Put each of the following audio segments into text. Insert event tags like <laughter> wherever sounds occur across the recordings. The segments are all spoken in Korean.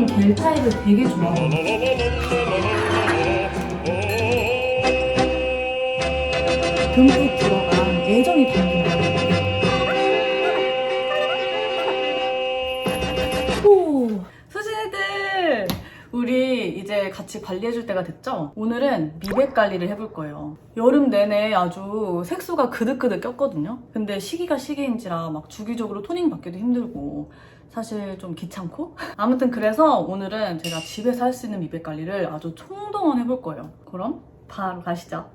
클렌징 겔 타입을 되게 좋아하거든요. 듬뿍 들어간 애정이 담긴. 오, 수진이들! 우리 이제 같이 관리해줄 때가 됐죠? 오늘은 미백 관리를 해볼 거예요. 여름 내내 아주 색소가 그득그득 꼈거든요? 근데 시기가 시기인지라 막 주기적으로 토닝 받기도 힘들고 사실 좀 귀찮고? <laughs> 아무튼 그래서 오늘은 제가 집에서 할 수 있는 미백 관리를 아주 총동원 해볼 거예요. 그럼 바로 가시죠.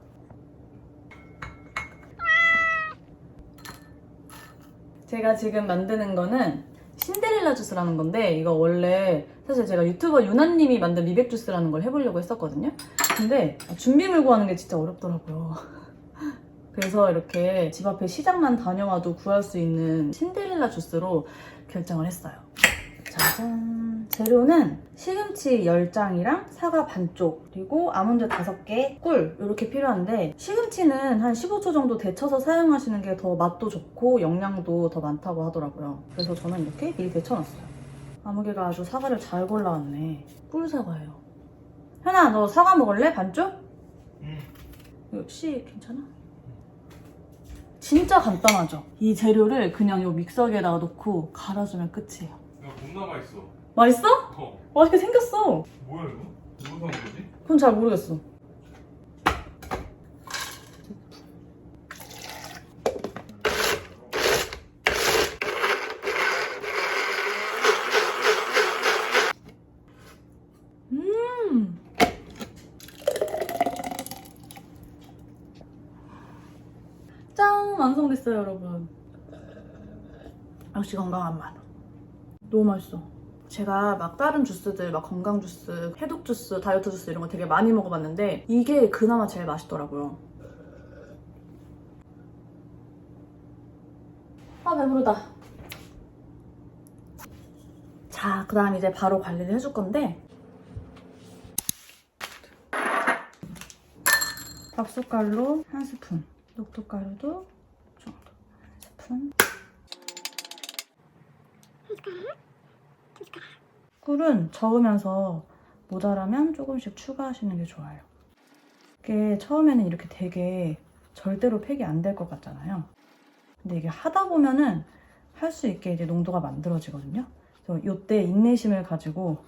제가 지금 만드는 거는 신데렐라 주스라는 건데 이거 원래 사실 제가 유튜버 유나님이 만든 미백 주스라는 걸 해보려고 했었거든요. 근데 준비물 구하는 게 진짜 어렵더라고요. <laughs> 그래서 이렇게 집 앞에 시장만 다녀와도 구할 수 있는 신데렐라 주스로 결정을 했어요. 짜잔. 재료는 시금치 10장이랑 사과 반쪽, 그리고 아몬드 5개, 꿀 이렇게 필요한데 시금치는 한 15초 정도 데쳐서 사용하시는 게 더 맛도 좋고 영양도 더 많다고 하더라고요. 그래서 저는 이렇게 미리 데쳐놨어요. 아무개가 아주 사과를 잘 골라왔네. 꿀 사과예요. 현아, 너 사과 먹을래? 반쪽? 응. 역시 괜찮아? 진짜 간단하죠? 이 재료를 그냥 이 믹서기에다가 넣고 갈아주면 끝이에요. 야 겁나 맛있어. 맛있어? 어. 맛있게 생겼어. 뭐야 이거? 누구 산 거지? 그건 잘 모르겠어. 음. 짠! 완성됐어요, 여러분. 역시 건강한 맛. 너무 맛있어. 제가 막 다른 주스들, 막 건강 주스, 해독 주스, 다이어트 주스 이런 거 되게 많이 먹어봤는데 이게 그나마 제일 맛있더라고요. 아 배부르다. 자, 그 다음 이제 바로 관리를 해줄 건데 밥숟갈로 한 스푼, 녹두가루도 이 정도 한 스푼. 꿀은 저으면서 모자라면 조금씩 추가하시는 게 좋아요. 이게 처음에는 이렇게 되게 절대로 팩이 안 될 것 같잖아요. 근데 이게 하다 보면은 할 수 있게 이제 농도가 만들어지거든요. 그래서 이때 인내심을 가지고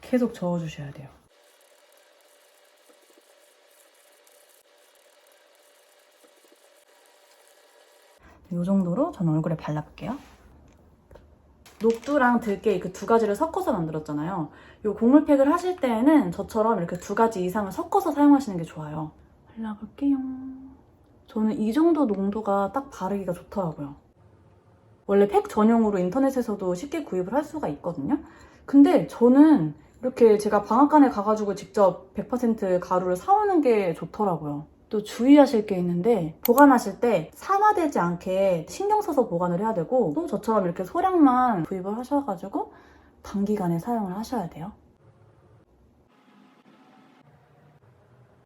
계속 저어주셔야 돼요. 이 정도로 저는 얼굴에 발라볼게요. 녹두랑 들깨 그 두 가지를 섞어서 만들었잖아요. 이 고물팩을 하실 때에는 저처럼 이렇게 두 가지 이상을 섞어서 사용하시는 게 좋아요. 발라볼게요. 저는 이 정도 농도가 딱 바르기가 좋더라고요. 원래 팩 전용으로 인터넷에서도 쉽게 구입을 할 수가 있거든요. 근데 저는 이렇게 제가 방앗간에 가가지고 직접 100% 가루를 사오는 게 좋더라고요. 또 주의하실 게 있는데 보관하실 때 산화되지 않게 신경 써서 보관을 해야 되고 또 저처럼 이렇게 소량만 구입을 하셔가지고 단기간에 사용을 하셔야 돼요.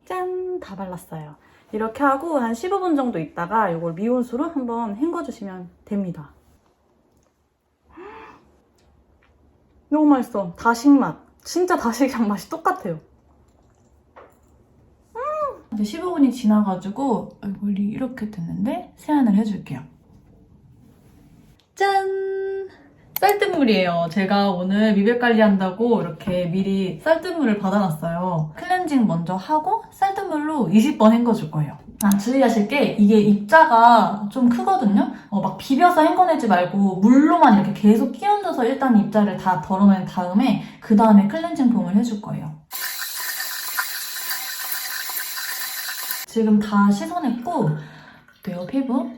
짠! 다 발랐어요. 이렇게 하고 한 15분 정도 있다가 이걸 미온수로 한번 헹궈주시면 됩니다. <gasps> 너무 맛있어. 다식 맛. 진짜 다식이랑 맛이 똑같아요. 이제 15분이 지나가지고 얼굴이 이렇게 됐는데 세안을 해줄게요. 짠! 쌀뜨물이에요. 제가 오늘 미백 관리한다고 이렇게 미리 쌀뜨물을 받아놨어요. 클렌징 먼저 하고 쌀뜨물로 20번 헹궈줄 거예요. 아, 주의하실 게 이게 입자가 좀 크거든요? 어, 막 비벼서 헹궈내지 말고 물로만 이렇게 계속 끼얹어서 일단 입자를 다 덜어낸 다음에 그 다음에 클렌징 폼을 해줄 거예요. 지금 다 씻어냈고 어때요 피부?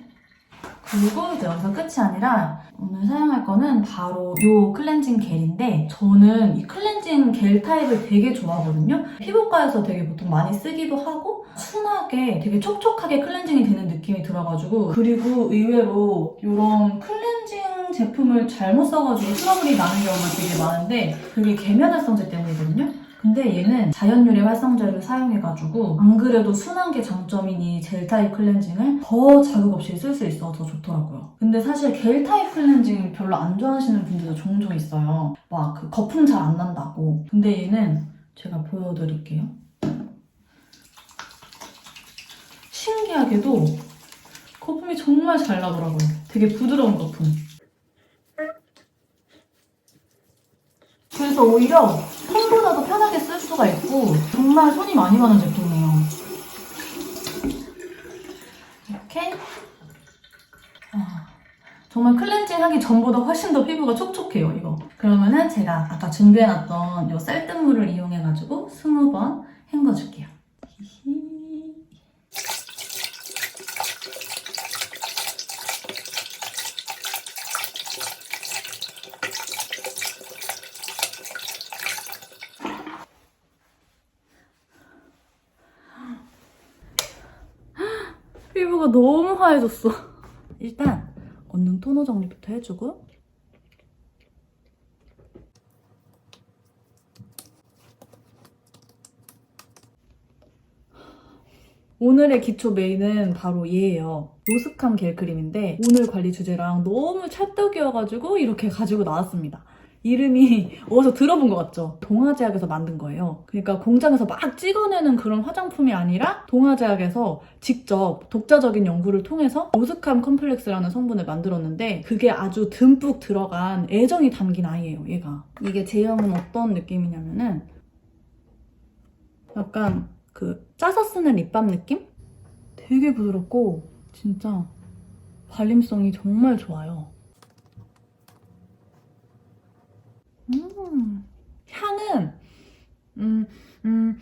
그리고 이제 여기서 끝이 아니라 오늘 사용할 거는 바로 이 클렌징 겔인데 저는 이 클렌징 겔 타입을 되게 좋아하거든요. 피부과에서 되게 보통 많이 쓰기도 하고 순하게 되게 촉촉하게 클렌징이 되는 느낌이 들어가지고 그리고 의외로 이런 클렌징 제품을 잘못 써가지고 트러블이 나는 경우가 되게 많은데 그게 계면활성제 때문이거든요. 근데 얘는 자연유래 활성제를 사용해가지고 안 그래도 순한 게 장점인 이 젤 타입 클렌징을 더 자극 없이 쓸 수 있어서 더 좋더라고요. 근데 사실 겔 타입 클렌징 별로 안 좋아하시는 분들도 종종 있어요. 막 그 거품 잘 안 난다고. 근데 얘는 제가 보여드릴게요. 신기하게도 거품이 정말 잘 나더라고요. 되게 부드러운 거품. 그래서 오히려 손보다도 편하게 쓸 수가 있고 정말 손이 많이 가는 제품이에요. 이렇게 아, 정말 클렌징 하기 전보다 훨씬 더 피부가 촉촉해요 이거. 그러면은 제가 아까 준비해놨던 이 쌀뜨물을 이용해가지고 20번 헹궈줄게요. 히히. 피부가 너무 하얘졌어. <laughs> 일단 언능 토너 정리부터 해주고 오늘의 기초 메인은 바로 얘예요. 노스캄 겔 크림인데 오늘 관리 주제랑 너무 찰떡이어가지고 이렇게 가지고 나왔습니다. 이름이 <laughs> 어디서 들어본 것 같죠? 동아제약에서 만든 거예요. 그러니까 공장에서 막 찍어내는 그런 화장품이 아니라 동아제약에서 직접 독자적인 연구를 통해서 노스캄 컴플렉스라는 성분을 만들었는데 그게 아주 듬뿍 들어간 애정이 담긴 아이예요, 얘가. 이게 제형은 어떤 느낌이냐면은 약간 그 짜서 쓰는 립밤 느낌? 되게 부드럽고 진짜 발림성이 정말 좋아요. 음, 향은 음, 음,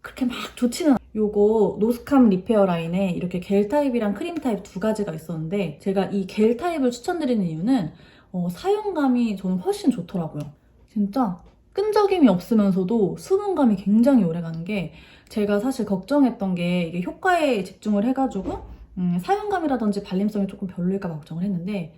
그렇게 막 좋지는. 요거 노스캄 리페어 라인에 이렇게 겔 타입이랑 크림 타입 두 가지가 있었는데 제가 이 겔 타입을 추천드리는 이유는 어, 사용감이 저는 훨씬 좋더라고요. 진짜 끈적임이 없으면서도 수분감이 굉장히 오래가는 게 제가 사실 걱정했던 게 이게 효과에 집중을 해가지고 음, 사용감이라든지 발림성이 조금 별로일까 봐 걱정을 했는데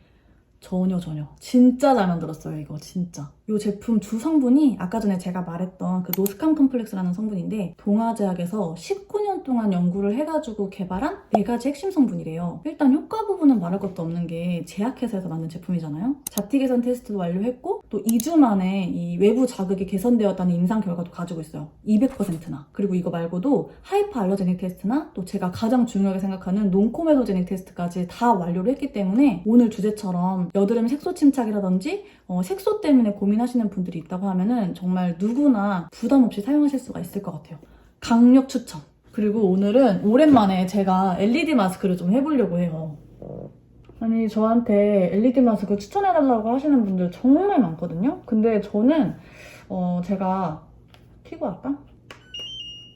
전혀 전혀 진짜 잘 만들었어요 이거 진짜 이 제품 주 성분이 아까 전에 제가 말했던 그 노스캄 컴플렉스라는 성분인데 동아제약에서 19년 동안 연구를 해가지고 개발한 네 가지 핵심 성분이래요. 일단 효과 부분은 말할 것도 없는 게 제약회사에서 만든 제품이잖아요. 자티 개선 테스트도 완료했고 또 2주 만에 이 외부 자극이 개선되었다는 임상 결과도 가지고 있어요. 200%나. 그리고 이거 말고도 하이퍼 알러제닉 테스트나 또 제가 가장 중요하게 생각하는 논코메도제닉 테스트까지 다 완료를 했기 때문에 오늘 주제처럼 여드름 색소 침착이라든지 어, 색소 때문에 고민 하시는 분들이 있다고 하면은 정말 누구나 부담 없이 사용하실 수가 있을 것 같아요. 강력 추천. 그리고 오늘은 오랜만에 제가 LED 마스크를 좀 해보려고 해요. 아니 저한테 LED 마스크 추천해달라고 하시는 분들 정말 많거든요. 근데 저는 어, 제가 키고 할까?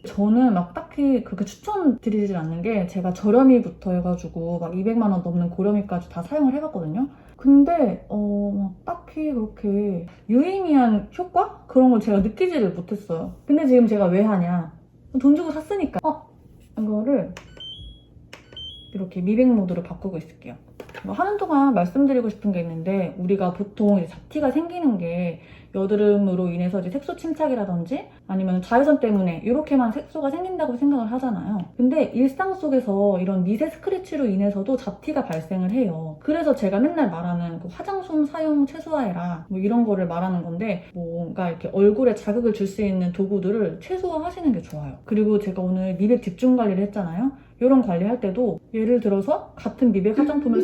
저는 막 딱히 그렇게 추천드리질 않는 게 제가 저렴이부터 해가지고 막 200만 원 넘는 고렴이까지 다 사용을 해봤거든요. 근데 어, 막 딱히 그렇게 유의미한 효과? 그런 걸 제가 느끼지를 못했어요. 근데 지금 제가 왜 하냐? 돈 주고 샀으니까. 어? 이거를 이렇게 미백 모드로 바꾸고 있을게요. 뭐 하는 동안 말씀드리고 싶은 게 있는데 우리가 보통 잡티가 생기는 게 여드름으로 인해서 이제 색소 침착이라든지 아니면 자외선 때문에 이렇게만 색소가 생긴다고 생각을 하잖아요. 근데 일상 속에서 이런 미세 스크래치로 인해서도 잡티가 발생을 해요. 그래서 제가 맨날 말하는 그 화장솜 사용 최소화해라 뭐 이런 거를 말하는 건데 뭔가 이렇게 얼굴에 자극을 줄 수 있는 도구들을 최소화하시는 게 좋아요. 그리고 제가 오늘 미백 집중 관리를 했잖아요. 이런 관리할 때도 예를 들어서 같은 미백 화장품을.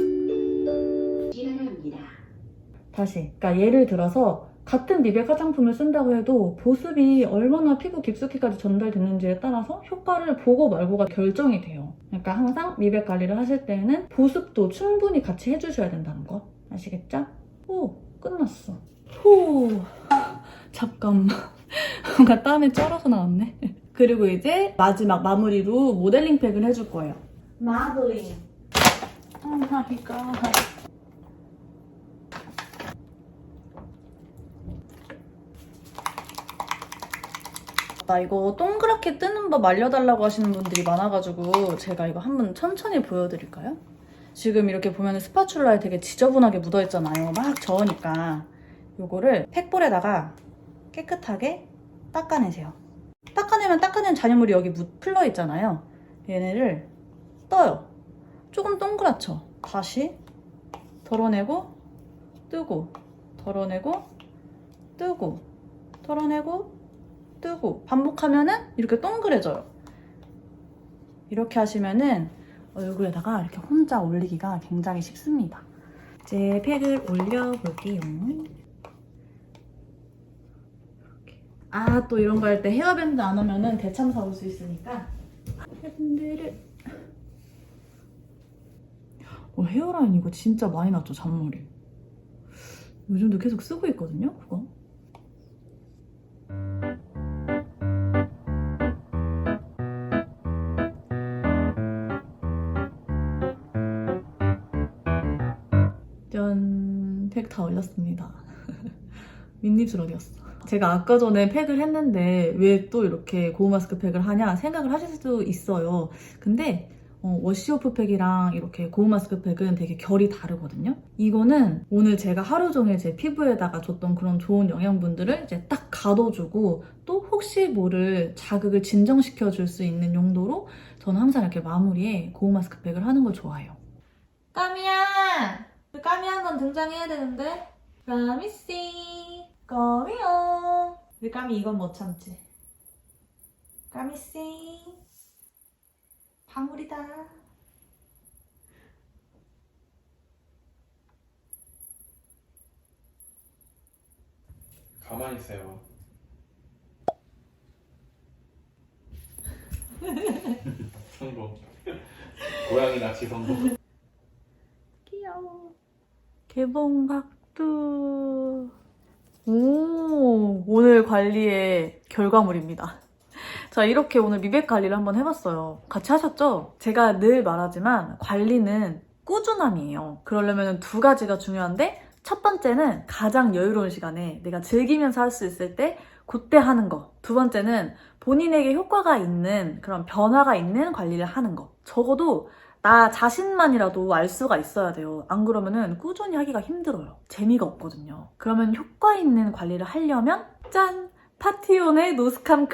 다시. 그러니까 예를 들어서 같은 미백 화장품을 쓴다고 해도 보습이 얼마나 피부 깊숙이까지 전달됐는지에 따라서 효과를 보고 말고가 결정이 돼요. 그러니까 항상 미백 관리를 하실 때는 보습도 충분히 같이 해주셔야 된다는 거. 아시겠죠? 오, 끝났어. 후, 잠깐만. <laughs> 뭔가 땀이 쩔어서 나왔네. 그리고 이제 마지막 마무리로 모델링 팩을 해줄 거예요. 마블링. 오 마이 갓. 나 이거 동그랗게 뜨는 법 알려달라고 하시는 분들이 많아가지고 제가 이거 한번 천천히 보여드릴까요? 지금 이렇게 보면 스파츌라에 되게 지저분하게 묻어있잖아요. 막 저으니까 요거를 팩볼에다가 깨끗하게 닦아내세요. 닦아내면 닦아낸 잔여물이 여기 묻 풀러 있잖아요. 얘네를 떠요. 조금 동그랗죠? 다시 덜어내고 뜨고 덜어내고 뜨고 덜어내고 뜨고 반복하면은 이렇게 동그래져요. 이렇게 하시면은 얼굴에다가 이렇게 혼자 올리기가 굉장히 쉽습니다. 이제 팩을 올려볼게요. 아 또 이런 거 할 때 헤어밴드 안 하면은 대참사 올 수 있으니까 헤어밴드를 어, 헤어라인 이거 진짜 많이 났죠 잔머리 요즘도 계속 쓰고 있거든요 그거 다 올렸습니다. <laughs> 어디였어? 제가 아까 전에 팩을 했는데 왜 또 이렇게 고무 마스크 팩을 하냐 생각을 하실 수도 있어요. 근데 어, 워시오프 팩이랑 이렇게 고무 마스크 팩은 되게 결이 다르거든요. 이거는 오늘 제가 하루 종일 제 피부에다가 줬던 그런 좋은 영양분들을 이제 딱 가둬주고 또 혹시 모를 자극을 진정시켜 줄 수 있는 용도로 저는 항상 이렇게 마무리에 고무 마스크 팩을 하는 걸 좋아해요. 까미야! 그 까미한 건 등장해야 되는데 까미씨 까미요 우리 까미 이건 못 참지 까미씨 방울이다 가만히 있어요. <laughs> 성공. 고양이 낚시 성공. 개봉각두 오 오늘 관리의 결과물입니다 자 이렇게 오늘 미백 관리를 한번 해봤어요 같이 하셨죠? 제가 늘 말하지만 관리는 꾸준함이에요 그러려면 두 가지가 중요한데 첫 번째는 가장 여유로운 시간에 내가 즐기면서 할 수 있을 때 그때 하는 거. 두 번째는 본인에게 효과가 있는 그런 변화가 있는 관리를 하는 거. 적어도 나 자신만이라도 알 수가 있어야 돼요. 안 그러면은 꾸준히 하기가 힘들어요. 재미가 없거든요. 그러면 효과 있는 관리를 하려면 짠! 파티온의 노스캄